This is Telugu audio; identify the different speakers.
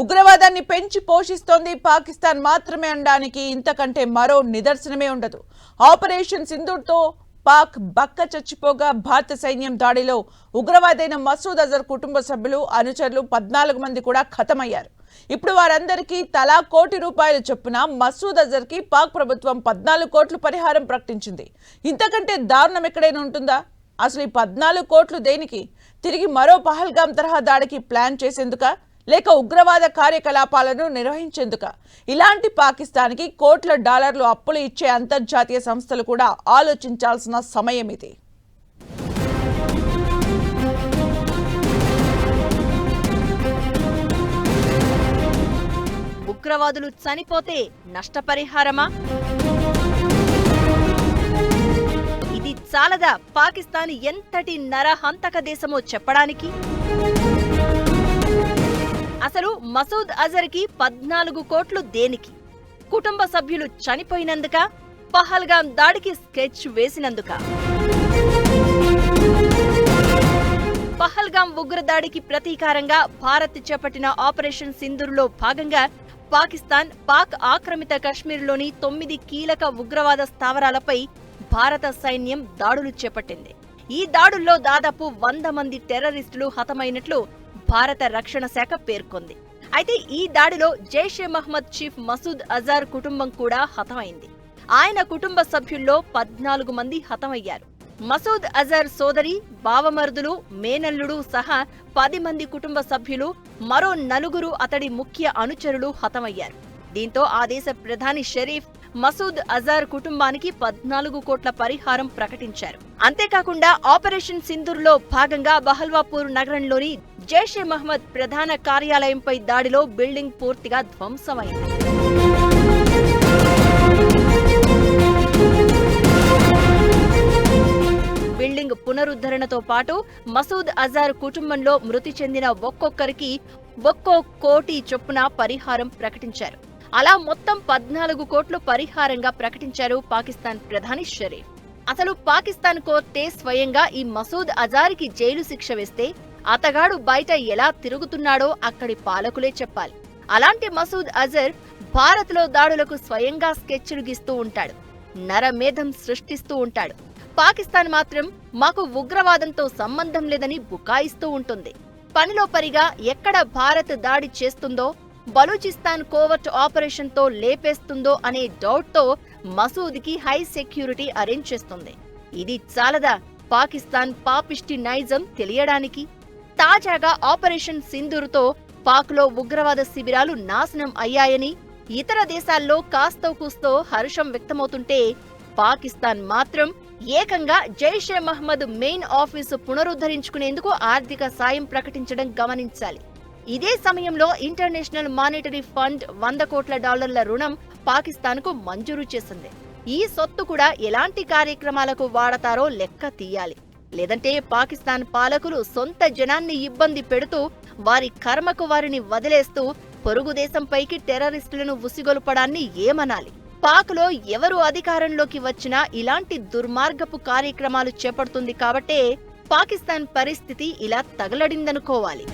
Speaker 1: ఉగ్రవాదాన్ని పెంచి పోషిస్తోంది పాకిస్తాన్ మాత్రమే అనడానికి ఇంతకంటే మరో నిదర్శనమే ఉండదు. ఆపరేషన్ సింధూర్తో పాక్ బక్క చచ్చిపోగా భారత సైన్యం దాడిలో ఉగ్రవాదైన మసూద్ అజర్ కుటుంబ సభ్యులు అనుచరులు పద్నాలుగు మంది కూడా ఖతమయ్యారు. ఇప్పుడు వారందరికీ తలా కోటి రూపాయలు చొప్పున మసూద్ అజర్కి పాక్ ప్రభుత్వం పద్నాలుగు కోట్లు పరిహారం ప్రకటించింది. ఇంతకంటే దారుణం ఎక్కడైనా ఉంటుందా? అసలు ఈ పద్నాలుగు కోట్లు దేనికి? తిరిగి మరో పహల్గాం తరహా దాడికి ప్లాన్ చేసేందుక? లేక ఉగ్రవాద కార్యకలాపాలను నిర్వహించేందుక. ఇలాంటి పాకిస్తాన్కి కోట్ల డాలర్లు అప్పులు ఇచ్చే అంతర్జాతీయ సంస్థలు కూడా ఆలోచించాల్సిన సమయం ఇది.
Speaker 2: ఉగ్రవాదులు చనిపోతే నష్టపరిహారమా? ఇది చాలదా? పాకిస్తాన్ ఎంతటి నరహంతక దేశమో చెప్పడానికి? అసలు మసూద్ అజర్కి పద్నాలుగు కోట్లు దేనికి? కుటుంబ సభ్యులు చనిపోయినందుక పహల్గాం దాడికి స్కెచ్ వేసినందుక? పహల్గాం ఉగ్రదాడికి ప్రతీకారంగా భారత్ చేపట్టిన ఆపరేషన్ సింధూర్లో భాగంగా పాకిస్తాన్ పాక్ ఆక్రమిత కశ్మీర్లోని తొమ్మిది కీలక ఉగ్రవాద స్థావరాలపై భారత సైన్యం దాడులు చేపట్టింది. ఈ దాడుల్లో దాదాపు వంద మంది టెర్రరిస్టులు హతమైనట్లు భారత రక్షణ శాఖ పేర్కొంది. అయితే ఈ దాడిలో జైషే మహ్మద్ చీఫ్ మసూద్ అజార్ కుటుంబం కూడా హతమైంది. ఆయన కుటుంబ సభ్యుల్లో పద్నాలుగు మంది హతమయ్యారు. మసూద్ అజర్ సోదరి బావమరుదులు మేనల్లుడు సహా పది మంది కుటుంబ సభ్యులు మరో నలుగురు అతడి ముఖ్య అనుచరులు హతమయ్యారు. దీంతో ఆ దేశ ప్రధాని షరీఫ్ మసూద్ అజార్ కుటుంబానికి పద్నాలుగు కోట్ల పరిహారం ప్రకటించారు. అంతేకాకుండా ఆపరేషన్ సింధూర్లో భాగంగా బహల్వాపూర్ నగరంలోని జైషే మహ్మద్ ప్రధాన కార్యాలయంపై దాడిలో బిల్డింగ్ పూర్తిగా ధ్వంసమైంది. బిల్డింగ్ పునరుద్ధరణతో పాటు మసూద్ అజార్ కుటుంబంలో మృతి చెందిన ఒక్కొక్కరికి ఒక్కో కోటి చొప్పున పరిహారం ప్రకటించారు. అలా మొత్తం పద్నాలుగు కోట్లు పరిహారంగా ప్రకటించారు పాకిస్తాన్ ప్రధాని షరీఫ్. అసలు పాకిస్తాన్ కోర్టే స్వయంగా ఈ మసూద్ అజార్కి జైలు శిక్ష వేస్తే అతగాడు బయట ఎలా తిరుగుతున్నాడో అక్కడి పాలకులే చెప్పాలి. అలాంటి మసూద్ అజర్ భారత్లో దాడులకు స్వయంగా స్కెచ్లు గీస్తూ ఉంటాడు. నరమేధం సృష్టిస్తూ ఉంటాడు. పాకిస్తాన్ మాత్రం మాకు ఉగ్రవాదంతో సంబంధం లేదని బుకాయిస్తూ ఉంటుంది. పనిలో పరిగా ఎక్కడ భారత్ దాడి చేస్తుందో బలూచిస్తాన్ కోవర్ట్ ఆపరేషన్తో లేపేస్తుందో అనే డౌట్తో మసూద్కి హై సెక్యూరిటీ అరేంజ్ చేస్తుంది. ఇది చాలదా? పాకిస్తాన్ పాపిష్టి నైజం తెలియడానికి? తాజాగా ఆపరేషన్ సింధూర్తో పాక్లో ఉగ్రవాద శిబిరాలు నాశనం అయ్యాయని ఇతర దేశాల్లో కాస్తో కూస్తో హర్షం వ్యక్తమవుతుంటే పాకిస్తాన్ మాత్రం ఏకంగా జైషే మహ్మద్ మెయిన్ ఆఫీసు పునరుద్ధరించుకునేందుకు ఆర్థిక సాయం ప్రకటించడం గమనించాలి. ఇదే సమయంలో ఇంటర్నేషనల్ మానిటరీ ఫండ్ వంద కోట్ల డాలర్ల రుణం పాకిస్తాన్కు మంజూరు చేసింది. ఈ సొత్తు కూడా ఎలాంటి కార్యక్రమాలకు వాడతారో లెక్క తీయాలి. లేదంటే పాకిస్తాన్ పాలకులు సొంత జనాన్ని ఇబ్బంది పెడుతూ వారి కర్మకు వారిని వదిలేస్తూ పొరుగు దేశంపైకి టెర్రరిస్టులను ఉసిగొల్పడాన్ని ఏమనాలి? పాక్లో ఎవరు అధికారంలోకి వచ్చినా ఇలాంటి దుర్మార్గపు కార్యక్రమాలు చేపడుతుంది కాబట్టే పాకిస్తాన్ పరిస్థితి ఇలా తగలడిందనుకోవాలి.